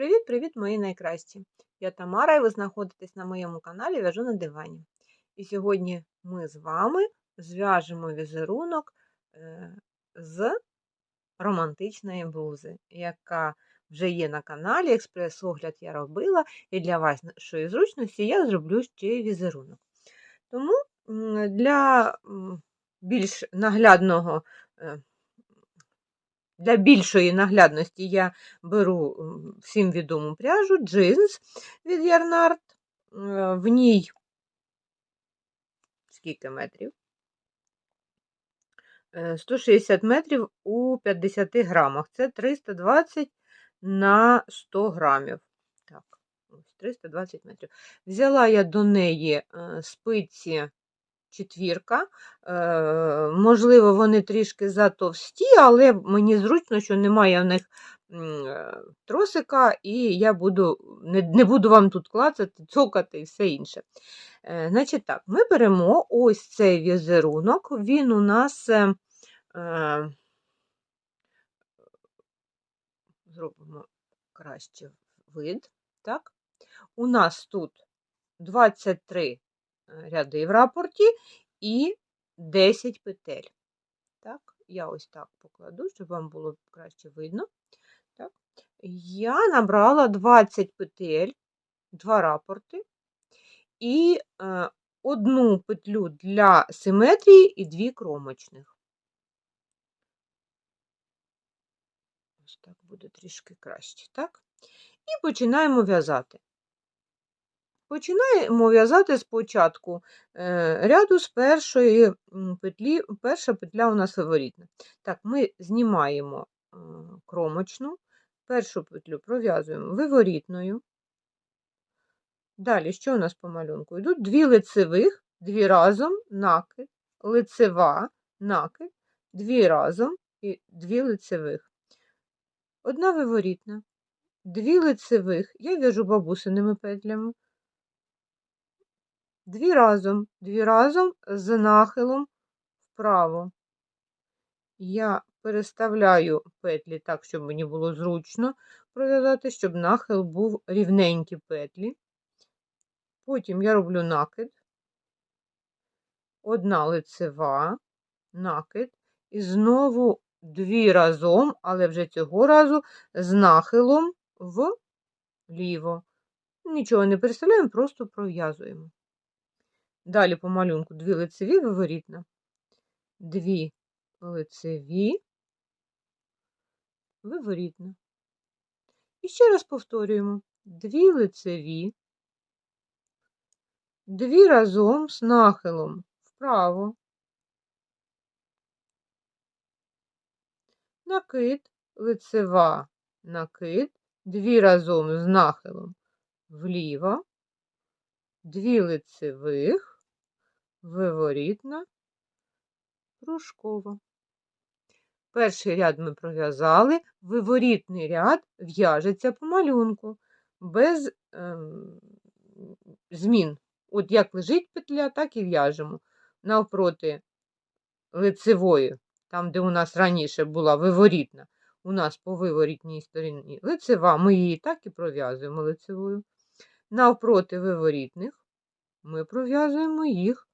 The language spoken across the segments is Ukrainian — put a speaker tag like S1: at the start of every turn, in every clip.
S1: Привіт-привіт, мої найкращі! Я Тамара, і ви знаходитесь на моєму каналі В'яжу на дивані. І сьогодні ми з вами зв'яжемо візерунок е, з романтичної блузи, яка вже є на каналі. Експрес-огляд я робила, і для вашої зручності я зроблю ще й візерунок. Тому для більш наглядного е, для більшої наглядності я беру всім відому пряжу джинс від Ярнард. Е, в ній скільки метрів? 160 е, метрів у 50 грамах. Це 320 на 100 грамів. Так, ось 320 метрів. Взяла я до неї е, спиці четвірка. Е, можливо, вони трішки затовсті, але мені зручно, що немає в них е, тросика, і я буду, не, не буду вам тут клацати, цокати і все інше. Е, значить так, Ми беремо ось цей візерунок, він у нас. Зробимо краще вид. Так? У нас тут 23 ряди в рапорті і 10 петель. Так, Я ось так покладу, щоб вам було краще видно. Так. Я набрала 20 петель, 2 рапорти і е, одну петлю для симетрії і дві кромочних. Ось так буде трішки краще. так? І починаємо в'язати. Починаємо в'язати спочатку е, ряду з першої петлі, перша петля у нас фаворитна. Так, ми знімаємо е, кромочну, першу петлю пров'язуємо виворітною. Далі, що у нас по малюнку? Йдуть дві лицевих, дві разом, накид, лицева, накид, дві разом і дві лицевих. Одна виворітна, дві лицевих, я в'яжу бабусиними петлями дві разом, дві разом з нахилом вправо. Я переставляю петлі так, щоб мені було зручно пров'язати, щоб нахил був рівненькі петлі. Потім я роблю накид, одна лицева, накид, і знову дві разом, але вже цього разу з нахилом вліво. Нічого не переставляємо, просто пров'язуємо. Далі по малюнку дві лицеві виворітна, дві лицеві, виворітна. І ще раз повторюємо: дві лицеві, дві разом з нахилом вправо, накид, лицева, накид, дві разом з нахилом вліво, дві лицевих, виворітна, кружкова. Перший ряд ми пров'язали, виворітний ряд в'яжеться по малюнку, без е, змін. От як лежить петля, так і в'яжемо. Навпроти лицевої, там, де у нас раніше була виворітна, у нас по виворітній стороні лицева, ми її так і пров'язуємо лицевою. Навпроти виворітних ми пров'язуємо їх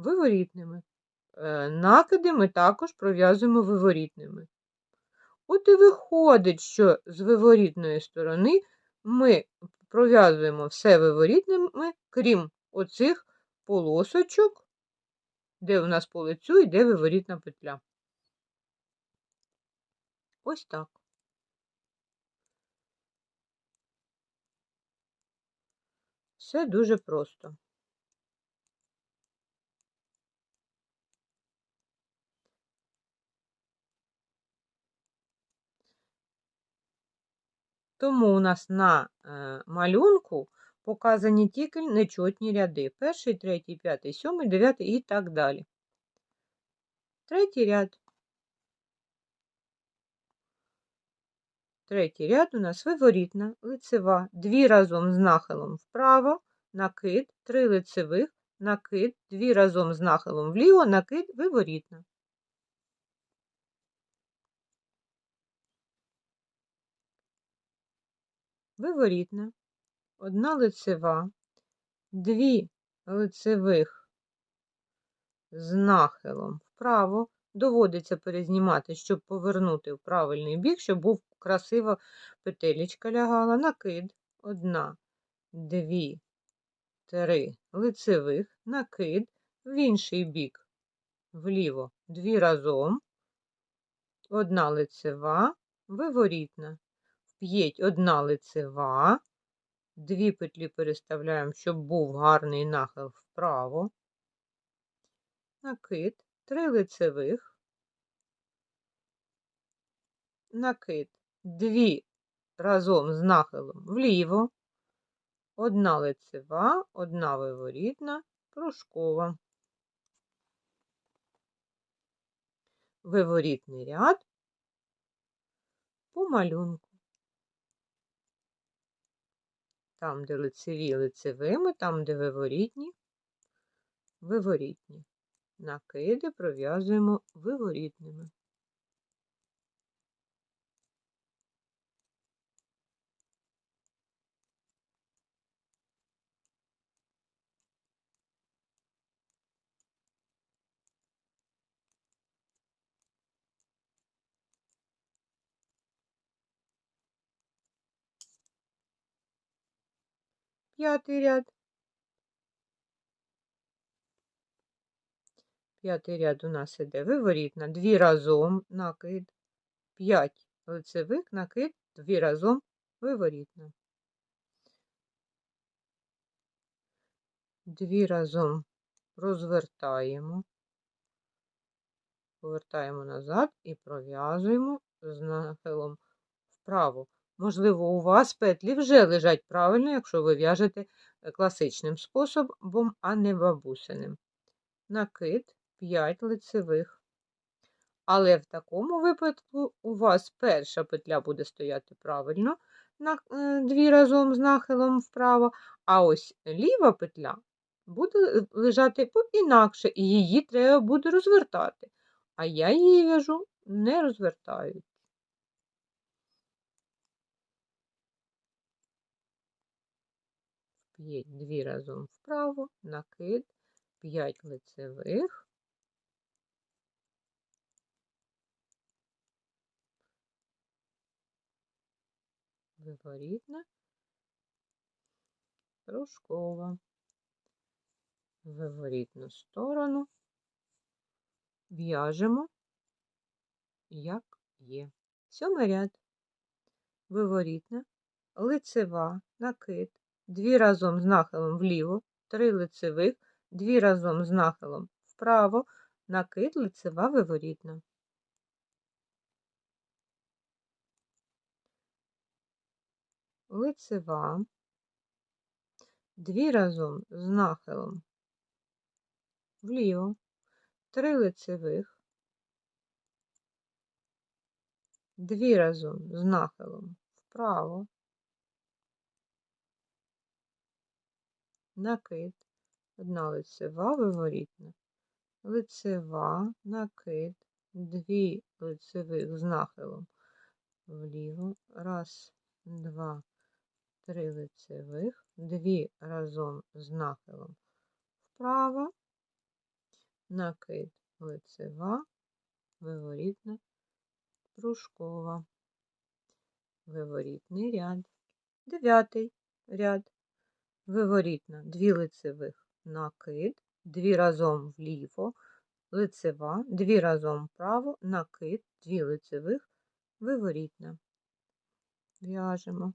S1: виворітними. Е, накиди ми також пров'язуємо виворітними. От і виходить, що з виворітної сторони ми пров'язуємо все виворітними, крім оцих полосочок, де у нас по лицю йде виворітна петля. Ось так. Все дуже просто. Тому у нас на е, малюнку показані тільки нечотні ряди. Перший, третій, п'ятий, сьомий, дев'ятий і так далі. Третій ряд. Третій ряд у нас виворітна, лицева, дві разом з нахилом вправо, накид, три лицевих, накид, дві разом з нахилом вліво, накид, виворітна. Виворітна, одна лицева, дві лицевих з нахилом вправо. Доводиться перезнімати, щоб повернути в правильний бік, щоб був красиво петелечка лягала. Накид. Одна, дві, три лицевих, накид, в інший бік, вліво, дві разом, одна лицева, виворітна. П'єть одна лицева, дві петлі переставляємо, щоб був гарний нахил вправо, накид, три лицевих, накид, дві разом з нахилом вліво, одна лицева, одна виворітна, пружкова. Виворітний ряд. По малюнку. Там, де лицеві лицевими, там, де виворітні, виворітні. Накиди пров'язуємо виворітними. П'ятий ряд. П'ятий ряд у нас іде виворітна, дві разом накид, п'ять лицевих накид, дві разом виворітна. Дві разом розвертаємо, повертаємо назад і пров'язуємо з нахилом вправо. Можливо, у вас петлі вже лежать правильно, якщо ви в'яжете е, класичним способом, а не бабусиним. Накид 5 лицевих. Але в такому випадку у вас перша петля буде стояти правильно, на е, дві разом з нахилом вправо, а ось ліва петля буде лежати інакше, і її треба буде розвертати. А я її в'яжу не розвертаючи. 2 разом вправо, накид, п'ять лицевих, виворітна, рушкова, виворітну сторону, в'яжемо, як є. Сьомий ряд, виворітна, лицева, накид дві разом з нахилом вліво, три лицевих, дві разом з нахилом вправо, накид лицева виворітна. Лицева, дві разом з нахилом вліво, три лицевих, дві разом з нахилом вправо, накид, одна лицева виворітна, лицева, накид, дві лицевих з нахилом вліво, раз, два, три лицевих, дві разом з нахилом вправо, накид, лицева, виворітна, пружкова, виворітний ряд, дев'ятий ряд виворітна, дві лицевих накид, дві разом вліво, лицева, дві разом вправо, накид, дві лицевих, виворітна. В'яжемо.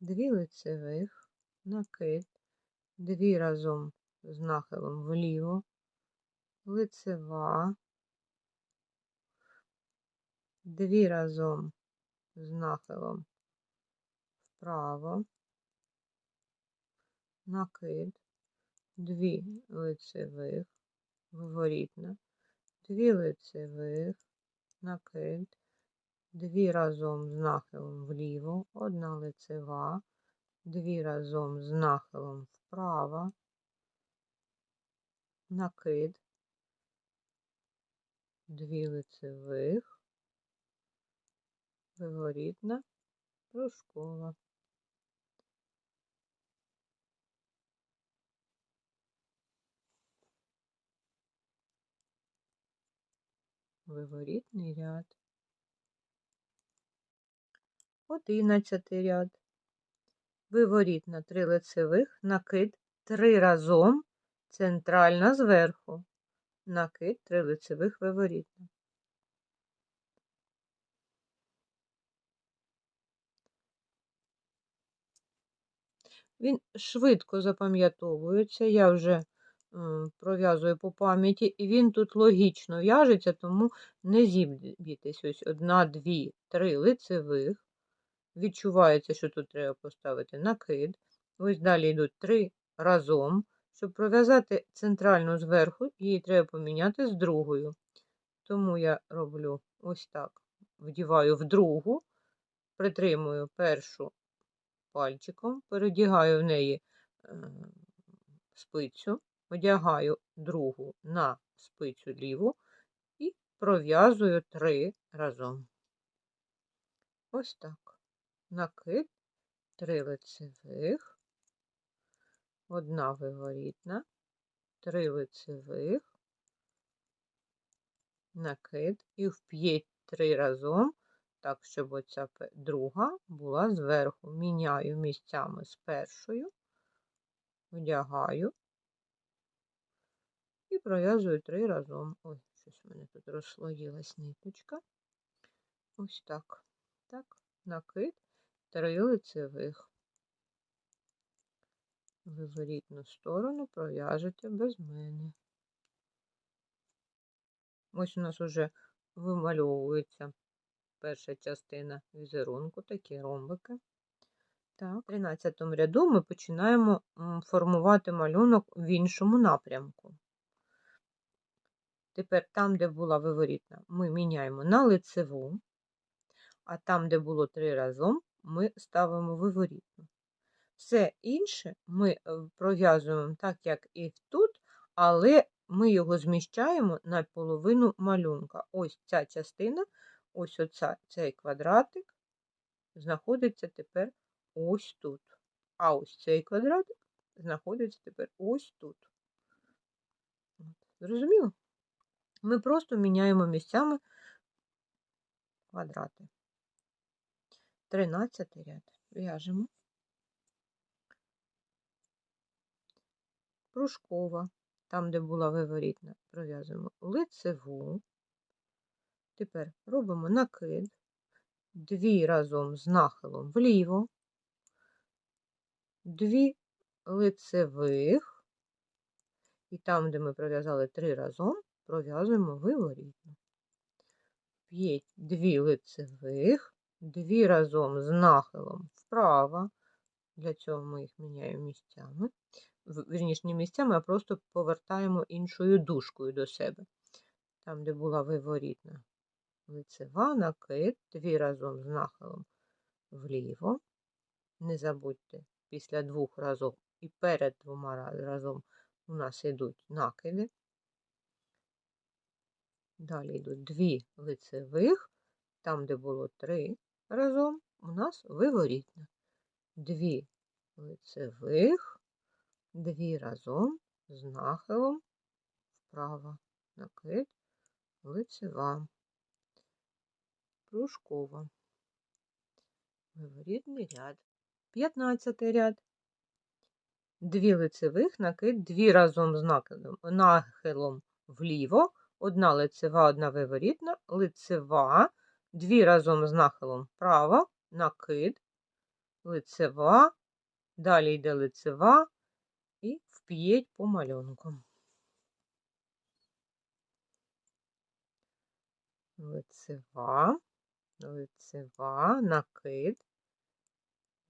S1: Дві лицевих, накид, дві разом з нахилом вліво, лицева, дві разом з нахилом вправо, накид, дві лицевих, виворітна, дві лицевих, накид, дві разом з нахилом вліво, одна лицева, дві разом з нахилом вправо, накид, дві лицевих, виворітна, прускова. Виворітний ряд. Одинадцятий ряд. Виворітна три лицевих, накид три разом, центральна зверху. Накид три лицевих виворітна. Він швидко запам'ятовується, я вже пров'язую по пам'яті, і він тут логічно в'яжеться, тому не зіб'єтесь. Ось одна, дві, три лицевих. Відчувається, що тут треба поставити накид. Ось далі йдуть три разом. Щоб пров'язати центральну зверху, її треба поміняти з другою. Тому я роблю ось так: вдіваю в другу, притримую першу пальчиком, передягаю в неї е, спицю, одягаю другу на спицю ліву і пров'язую три разом. Ось так. Накид, три лицевих, одна виворітна, три лицевих, накид і вп'єть три разом так, щоб оця друга була зверху. Міняю місцями з першою, одягаю і пров'язую три разом. Ой, щось в мене тут розслоїлась ниточка. Ось так. Так, накид, три лицевих. Виворітну сторону пров'яжете без мене. Ось у нас уже вимальовується перша частина візерунку, такі ромбики. Так, В 13 ряду ми починаємо формувати малюнок в іншому напрямку. Тепер там, де була виворітна, ми міняємо на лицеву, а там, де було три разом, ми ставимо виворітну. Все інше ми е, пров'язуємо так, як і тут, але ми його зміщаємо на половину малюнка. Ось ця частина ось оця, цей квадратик знаходиться тепер ось тут. А ось цей квадратик знаходиться тепер ось тут. Зрозуміло? Ми просто міняємо місцями квадрати. Тринадцятий ряд. В'яжемо. Пружкова, там, де була виворітна, пров'язуємо лицеву. Тепер робимо накид, дві разом з нахилом вліво, дві лицевих, і там, де ми пров'язали три разом, пров'язуємо виворітно. П'ять дві лицевих, дві разом з нахилом вправо. Для цього ми їх міняємо місцями. Вірніше, не місцями, а просто повертаємо іншою дужкою до себе, там, де була виворітна лицева накид, дві разом з нахилом вліво. Не забудьте, після двох разом і перед двома разом у нас йдуть накиди. Далі йдуть дві лицевих, там, де було три разом, у нас виворітна. Дві лицевих, дві разом з нахилом вправо. Накид, лицева. Кружкова. Виворітний ряд. 15 ряд. Дві лицевих накид, дві разом з нахилом вліво, одна лицева, одна виворітна, лицева, дві разом з нахилом вправо, накид, лицева, далі йде лицева і вп'єть по малюнку. Лицева лицева, накид,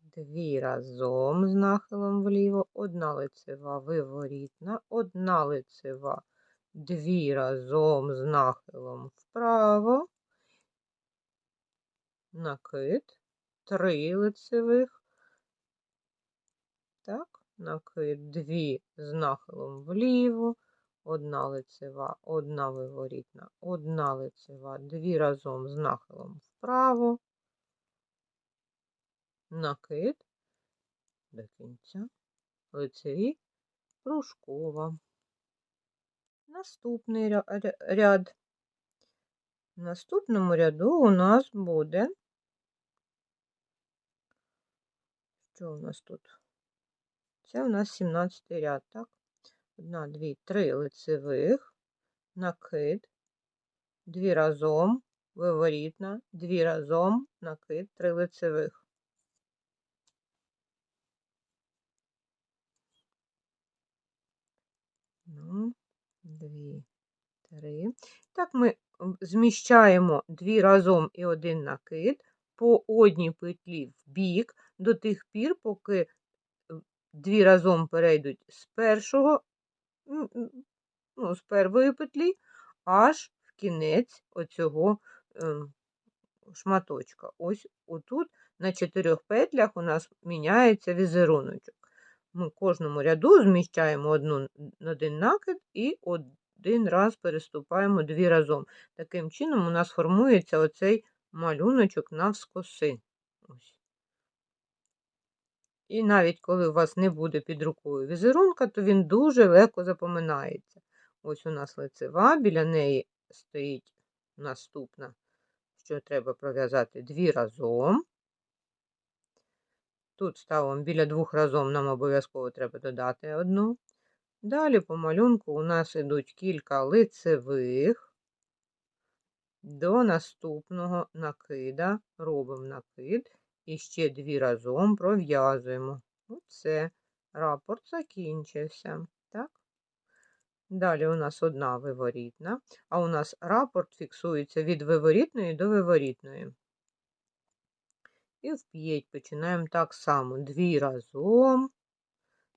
S1: дві разом з нахилом вліво, одна лицева виворітна, одна лицева, дві разом з нахилом вправо, накид, три лицевих, так, накид, дві з нахилом вліво, одна лицева, одна виворітна, одна лицева, дві разом з нахилом вправо, накид до кінця, лицеві, пружкова. Наступний ря- ря- ряд. В наступному ряду у нас буде. Що у нас тут? Це у нас 17 ряд, так? Одна, дві, три лицевих, накид, дві разом, виворітна, дві разом, накид, три лицевих. Ну, дві, три. Так ми зміщаємо дві разом і один накид по одній петлі в бік до тих пір, поки е, дві разом перейдуть з першого, ну, з першої петлі, аж в кінець оцього ем, шматочка. Ось отут на чотирьох петлях у нас міняється візеруночок. Ми кожному ряду зміщаємо одну, один накид і один раз переступаємо дві разом. Таким чином у нас формується оцей малюночок навскоси. І навіть коли у вас не буде під рукою візерунка, то він дуже легко запоминається. Ось у нас лицева, біля неї стоїть наступна, що треба пров'язати дві разом. Тут ставимо біля двох разом, нам обов'язково треба додати одну. Далі по малюнку у нас йдуть кілька лицевих. До наступного накида робимо накид і ще дві разом пров'язуємо. Оце рапорт закінчився. Так? Далі у нас одна виворітна, а у нас рапорт фіксується від виворітної до виворітної. І в п'ять починаємо так само. Дві разом,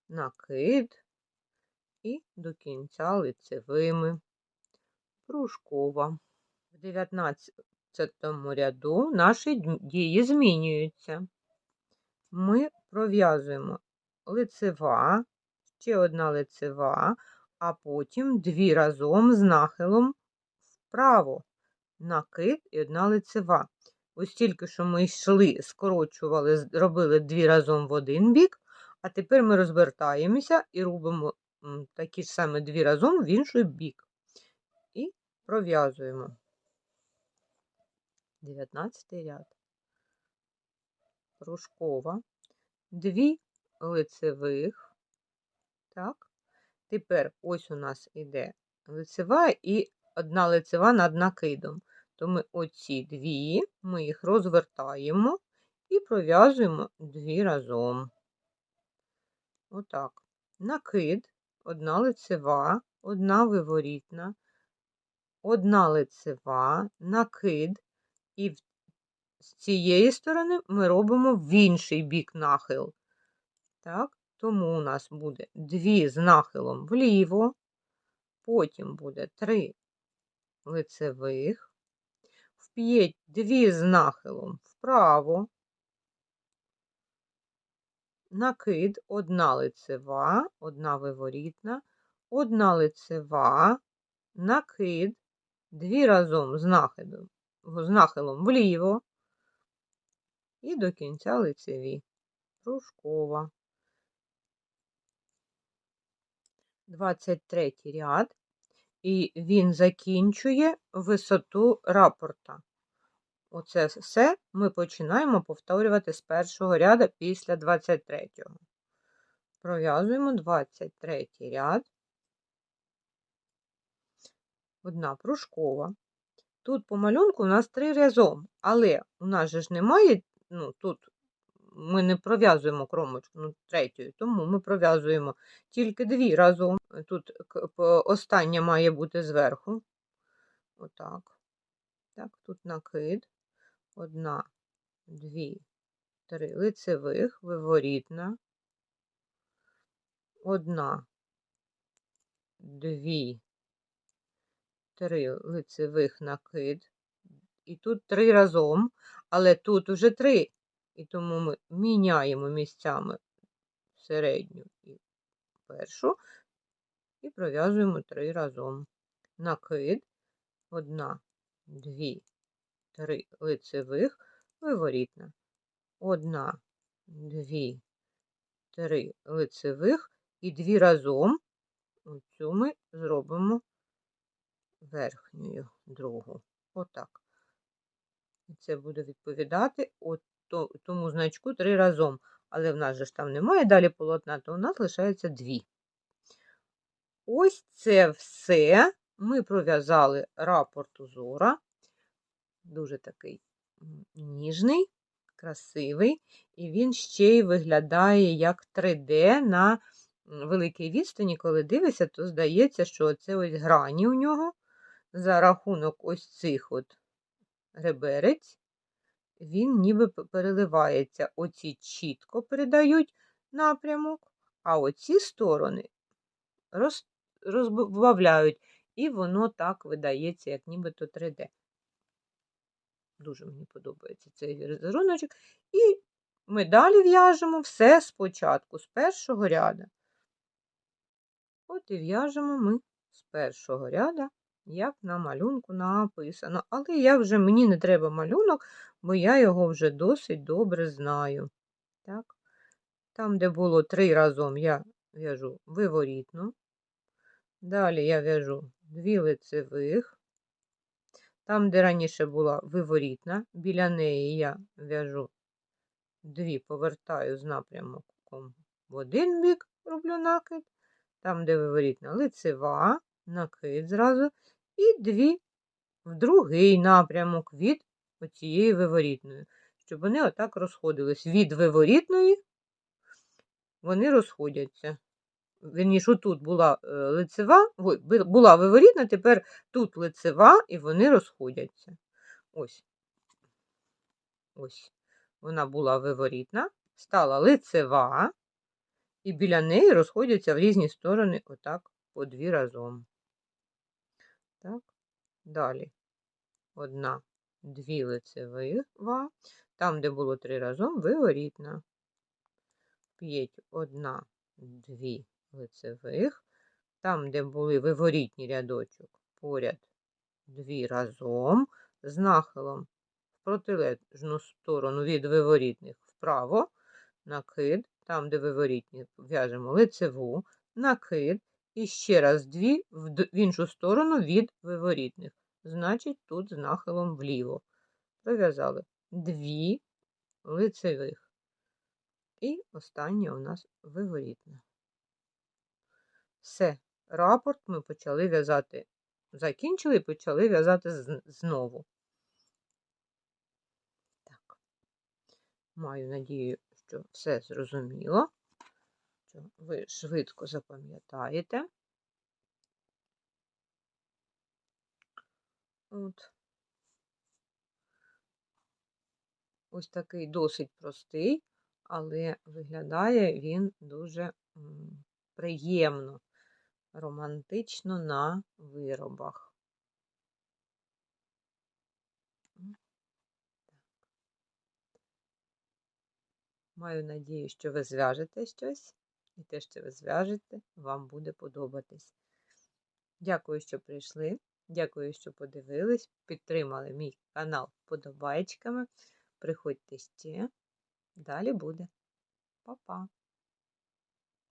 S1: накид і до кінця лицевими. Пружкова. В 19 ряду наші дії змінюються. Ми пров'язуємо лицева, ще одна лицева, а потім дві разом з нахилом вправо. Накид і одна лицева. Ось тільки що ми йшли, скорочували, робили дві разом в один бік, а тепер ми розвертаємося і робимо такі ж саме дві разом в інший бік. І пров'язуємо. 19 ряд. Кружкова. Дві лицевих. Так. Тепер ось у нас іде лицева і одна лицева над накидом. То ми оці дві, ми їх розвертаємо і пров'язуємо дві разом. Отак. Накид, одна лицева, одна виворітна, одна лицева, накид, і з цієї сторони ми робимо в інший бік нахил. Так? Тому у нас буде дві з нахилом вліво, потім буде три лицевих, вп'ять дві з нахилом вправо, накид, одна лицева, одна виворітна, одна лицева, накид, дві разом з нахилом, з нахилом вліво і до кінця лицеві. Кружкова. 23 ряд, і він закінчує висоту рапорта. Оце все ми починаємо повторювати з першого ряду після 23-го. Пров'язуємо 23 ряд. Одна пружкова. Тут по малюнку у нас три разом, але у нас же ж немає, ну, тут ми не пров'язуємо кромочку ну, третьою, тому ми пров'язуємо тільки дві разом. Тут остання має бути зверху. Отак. Так, тут накид. Одна, дві, три лицевих, виворітна. Одна, дві, три лицевих накид. І тут три разом, але тут уже три. І тому ми міняємо місцями середню і першу і пров'язуємо три разом. Накид, одна, дві, три лицевих, виворітна. Одна, дві, три лицевих і дві разом. Оцю ми зробимо верхньою другу. Отак. І це буде відповідати от то- тому значку три разом. Але в нас же ж там немає далі полотна, то у нас лишається дві. Ось це все. Ми пров'язали рапорт узора. Дуже такий ніжний, красивий. І він ще й виглядає як 3D на великій відстані. Коли дивишся, то здається, що це ось грані у нього за рахунок ось цих от реберець. Він ніби переливається. Оці чітко передають напрямок, а оці сторони роз, розбавляють, і воно так видається, як нібито 3D. Дуже мені подобається цей візеруночок. І ми далі в'яжемо все спочатку, з першого ряду. От і в'яжемо ми з першого ряду, як на малюнку написано. Але я вже мені не треба малюнок, бо я його вже досить добре знаю. Так. Там, де було три разом, я в'яжу виворітну. Далі я в'яжу дві лицевих. Там, де раніше була виворітна, біля неї я в'яжу дві, повертаю з напрямком в один бік, роблю накид. Там, де виворітна лицева, накид зразу, і дві в другий напрямок від оцієї виворітної, щоб вони отак розходились. Від виворітної вони розходяться. Вірніше, тут була е, лицева, була виворітна, тепер тут лицева, і вони розходяться. Ось. Ось. Вона була виворітна, стала лицева, і біля неї розходяться в різні сторони, отак, по дві разом. Так. Далі. Одна, дві лицевива. Там, де було три разом, виворітна. П'ять, одна, дві лицевих. Там, де були виворітні рядочок, поряд дві разом, з нахилом в протилежну сторону від виворітних вправо, накид, там, де виворітні, в'яжемо лицеву, накид, і ще раз дві в іншу сторону від виворітних. Значить, тут з нахилом вліво. Пров'язали дві лицевих. І останнє у нас виворітне. Все, рапорт ми почали в'язати. Закінчили і почали в'язати знову. Так. Маю надію, що все зрозуміло, що ви швидко запам'ятаєте. От. Ось такий досить простий, але виглядає він дуже приємно, романтично на виробах. Маю надію, що ви зв'яжете щось, і те, що ви зв'яжете, вам буде подобатись. Дякую, що прийшли. Дякую, що подивились, підтримали мій канал вподобайками. Приходьте ще. Далі буде. Па-па!